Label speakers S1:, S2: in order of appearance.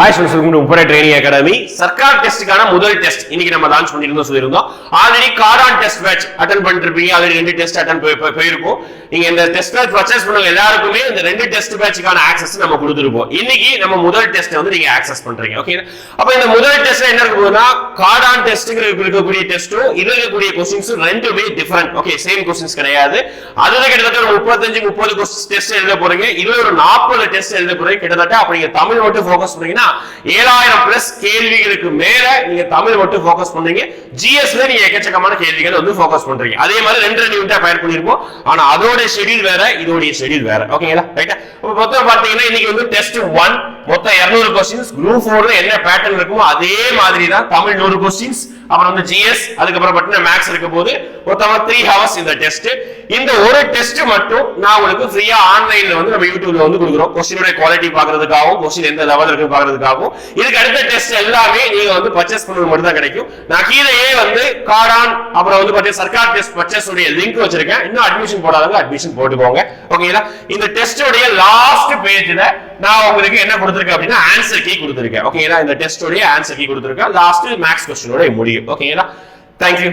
S1: Hi students welcome to training academy. Sarkar டெஸ்ட்டுக்கான முதல் test இன்னைக்கு நம்ம லான்ச் பண்ணிருந்தோம் சொல்லியிருந்தோம். ஆல்ரெடி கார்டான் டெஸ்ட் பேட்ச் அட்டன் பண்ணிருப்பீங்க. ஆல்ரெடி ரெண்டு டெஸ்ட் அட்டன் போயிருக்கும். நீங்க இந்த டெஸ்ட் பேட்ச் பர்ச்சேஸ் பண்ணவங்க எல்லாருக்குமே இந்த ரெண்டு டெஸ்ட் பேட்சுக்கான ஆக்சஸ் நம்ம கொடுத்துருப்போம். இன்னைக்கு நம்ம முதல் டெஸ்ட் வந்து நீங்க ஆக்சஸ் பண்றீங்க ஓகே அப்ப இந்த முதல் டெஸ்ட் என்ன இருக்க கார்டான் டெஸ்ட்டுங்கிற இருக்கக்கூடிய டெஸ்ட்டும் இதுல இருக்கக்கூடிய கொஸ்டின்ஸ் ரெண்டுமே டிஃபரெண்ட் ஓகே சேம் கொஸ்டின்ஸ் கிடையாது. அதுல கிட்டத்தட்ட ஒரு முப்பத்தஞ்சு முப்பது டெஸ்ட் எழுத போறீங்க. இதுல ஒரு நாற்பது டெஸ்ட் எழுத போறீங்க. கிட்டத்தட்ட அப்ப நீங்க தமிழ் மட்டும் ஃபோக்கஸ் பண்ணீங்கன்னா ஏழாயிரம் பிளஸ் கேள்விகளுக்கு மேல நீங்க தமிழ் மட்டும் ஃபோக்கஸ் பண்றீங்க. ஜிஎஸ்ல நீங்க எக்கச்சக்கமான கேள்விகள் வந்து ஃபோக்கஸ் பண்றீங்க. அதே மாதிரி ரெண்டு ரெண்டு யூனிட்டா ஃபயர் பண்ணிருப்போம். ஆனா அதோட ஷெடியூல் வேற இதோடைய ஷெடியூல் வேற. ஓகேங்களா ரைட்டா இப்போ மொத்தம் பாத்தீங்கன்னா இன்னைக்கு வந்து டெஸ்ட் ஒன் மொத்தம் 200 கொஸ்டின்ஸ் குரூப் ஃபோர்ல என்ன பேட்டர்ன் இருக்குமோ அதே மாதிரி தான் தமிழ் நூறு கொஸ்டின்ஸ் அப்புறம் வந்து ஜிஎஸ் அதுக்கப்புறம் பார்த்தீங்கன்னா மேக்ஸ் இருக்க போது மொத்தமா த்ரீ ஹவர்ஸ் இந்த டெஸ்ட் இந்த ஒரு டெஸ்ட் மட்டும் நான் உங்களுக்கு ஃப்ரீயா ஆன்லைன்ல வந்து நம்ம யூடியூப்ல வந்து கொடுக்குறோம். கொஸ்டினோட குவாலிட்டி பாக்குறதுக்காகவும் கொஸ்டின் எந்த லெவல் இருக்கு பாக்குறதுக்காகவும் இதுக்கு அடுத்த டெஸ்ட் எல்லாமே நீங்க வந்து பர்ச்சேஸ் பண்ணுறது மட்டும் தான் கிடைக்கும். நான் கீழேயே வந்து காடான் அப்புறம் வந்து பாத்தீங்கன்னா சர்க்கார் டெஸ்ட் பர்ச்சேஸ் உடைய லிங்க் வச்சிருக்கேன். இன்னும் அட்மிஷன் போடாதவங்க அட்மிஷன் போட்டுக்கோங்க. ஓகேங்களா இந்த டெஸ்டோடைய லாஸ்ட் பேஜ்ல நான் உங்களுக்கு என்ன கொடுத்துருக்கேன் அப்படின்னா ஆன்சர் கீ கொடுத்துருக்கேன். ஓகேங்களா இந்த டெஸ்டோடைய ஆன்சர் கீ கொடுத்துருக்கேன். லாஸ்ட் மேக்ஸ் கொஸ்டினோட முடியும் ஓகேங்களா தேங்க்யூ